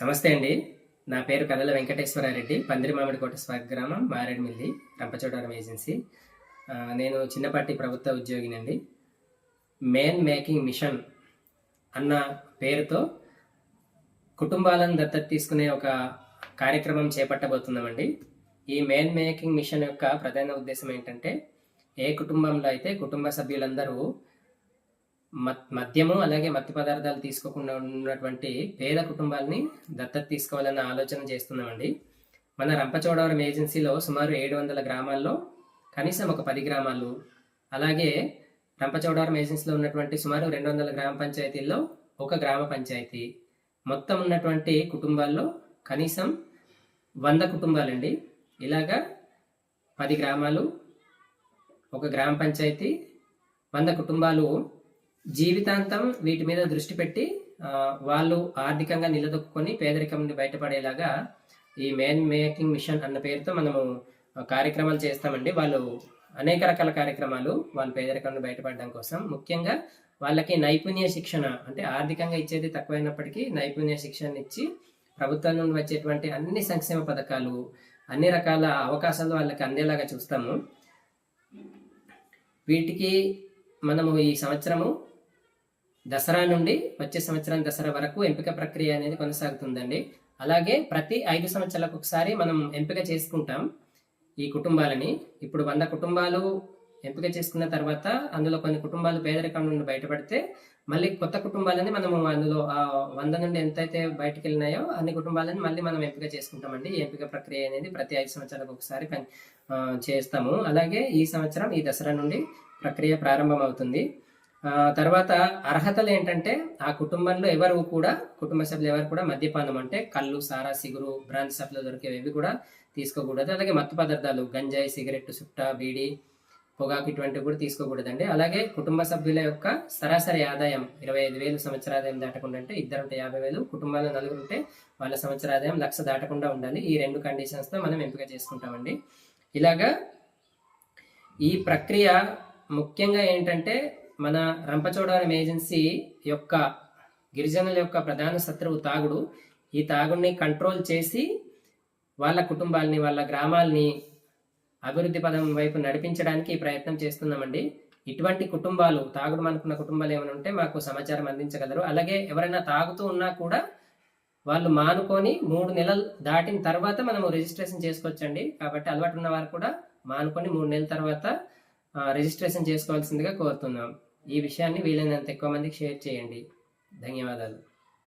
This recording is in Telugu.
నమస్తే అండి. నా పేరు కదల వెంకటేశ్వరారెడ్డి పందిరి మామిడికోట స్వగ్రామం మారేడుమిల్లి రంపచోడవరం ఏజెన్సీ. నేను చిన్నపాటి ప్రభుత్వ ఉద్యోగినండి. మేన్ మేకింగ్ మిషన్ అన్న పేరుతో కుటుంబాలను దత్తత తీసుకునే ఒక కార్యక్రమం చేపట్టబోతున్నామండి. ఈ మేన్ మేకింగ్ మిషన్ యొక్క ప్రధాన ఉద్దేశం ఏంటంటే ఏ కుటుంబంలో అయితే కుటుంబ సభ్యులందరూ మద్యము అలాగే మత్తు పదార్థాలు తీసుకోకుండా ఉన్నటువంటి పేద కుటుంబాలని దత్తత తీసుకోవాలన్న ఆలోచన చేస్తున్నామండి. మన రంపచోడవరం ఏజెన్సీలో సుమారు ఏడు వందల గ్రామాల్లో కనీసం ఒక పది గ్రామాలు అలాగే రంపచోడవరం ఏజెన్సీలో ఉన్నటువంటి సుమారు రెండు వందల గ్రామ పంచాయతీల్లో ఒక గ్రామ పంచాయతీ. మొత్తం ఉన్నటువంటి కుటుంబాల్లో కనీసం వంద కుటుంబాలండి. ఇలాగా పది గ్రామాలు ఒక గ్రామ పంచాయతీ వంద కుటుంబాలు జీవితాంతం వీటి మీద దృష్టి పెట్టి వాళ్ళు ఆర్థికంగా నిలదొక్కుని పేదరికం నుండి బయటపడేలాగా ఈ మేన్ మేకింగ్ మిషన్ అన్న పేరుతో మనము కార్యక్రమాలు చేస్తామండి. వాళ్ళు అనేక రకాల కార్యక్రమాలు వాళ్ళ పేదరికం నుండి బయటపడడం కోసం. ముఖ్యంగా వాళ్ళకి నైపుణ్య శిక్షణ అంటే ఆర్థికంగా ఇచ్చేది తక్కువైనప్పటికీ నైపుణ్య శిక్షణ ఇచ్చి ప్రభుత్వం నుండి వచ్చేటువంటి అన్ని సంక్షేమ పథకాలు అన్ని రకాల అవకాశాలు వాళ్ళకి అందేలాగా చూస్తాము. వీటికి మనము ఈ సంవత్సరము దసరా నుండి వచ్చే సంవత్సరం దసరా వరకు ఎంపిక ప్రక్రియ అనేది కొనసాగుతుందండి. అలాగే ప్రతి ఐదు సంవత్సరాలకు ఒకసారి మనం ఎంపిక చేసుకుంటాం ఈ కుటుంబాలని. ఇప్పుడు వంద కుటుంబాలు ఎంపిక చేసుకున్న తర్వాత అందులో కొన్ని కుటుంబాలు పేదరికం నుండి బయటపడితే మళ్ళీ కొత్త కుటుంబాలని మనము అందులో ఆ వంద నుండి ఎంతైతే బయటకు వెళ్ళినాయో అన్ని కుటుంబాలని మళ్ళీ మనం ఎంపిక చేసుకుంటామండి. ఈ ఎంపిక ప్రక్రియ అనేది ప్రతి ఐదు సంవత్సరాలకు ఒకసారి చేస్తాము. అలాగే ఈ సంవత్సరం ఈ దసరా నుండి ప్రక్రియ ప్రారంభం అవుతుంది తర్వాత అర్హతలు ఏంటంటే ఆ కుటుంబంలో ఎవరు కూడా కుటుంబ సభ్యులు ఎవరు కూడా మద్యపానం అంటే కళ్ళు సారా సిగురు బ్రాంచ్ సభ్యులు దొరికేవి కూడా తీసుకోకూడదు. అలాగే మత్తు పదార్థాలు గంజాయి సిగరెట్ సుట్ట బీడి పొగాకు ఇటువంటివి కూడా తీసుకోకూడదండి. అలాగే కుటుంబ సభ్యుల యొక్క సరాసరి ఆదాయం ఇరవై ఐదు వేలు సంవత్సర ఆదాయం దాటకుండా అంటే ఇద్దరు ఉంటే యాభై వేలు కుటుంబాలు నలుగురు ఉంటే వాళ్ళ సంవత్సర ఆదాయం లక్ష దాటకుండా ఉండాలి. ఈ రెండు కండిషన్స్తో మనం ఎంపిక చేసుకుంటామండి. ఇలాగా ఈ ప్రక్రియ ముఖ్యంగా ఏంటంటే మన రంపచోడవరం ఏజెన్సీ యొక్క గిరిజనుల యొక్క ప్రధాన శత్రువు తాగుడు. ఈ తాగుడిని కంట్రోల్ చేసి వాళ్ళ కుటుంబాలని వాళ్ళ గ్రామాల్ని అభివృద్ధి పదం వైపు నడిపించడానికి ప్రయత్నం చేస్తున్నామండి. ఇటువంటి కుటుంబాలు తాగుడు అనుకున్న కుటుంబాలు ఏమైనా ఉంటే మాకు సమాచారం అందించగలరు. అలాగే ఎవరైనా తాగుతూ ఉన్నా కూడా వాళ్ళు మానుకొని మూడు నెలలు దాటిన తర్వాత మనము రిజిస్ట్రేషన్ చేసుకోవచ్చండి. కాబట్టి అలవాటు ఉన్న వారు కూడా మానుకొని మూడు నెలల తర్వాత రిజిస్ట్రేషన్ చేసుకోవాల్సిందిగా కోరుతున్నాం. ఈ విషయాన్ని వీలైనంత ఎక్కువ మందికి షేర్ చేయండి. ధన్యవాదాలు.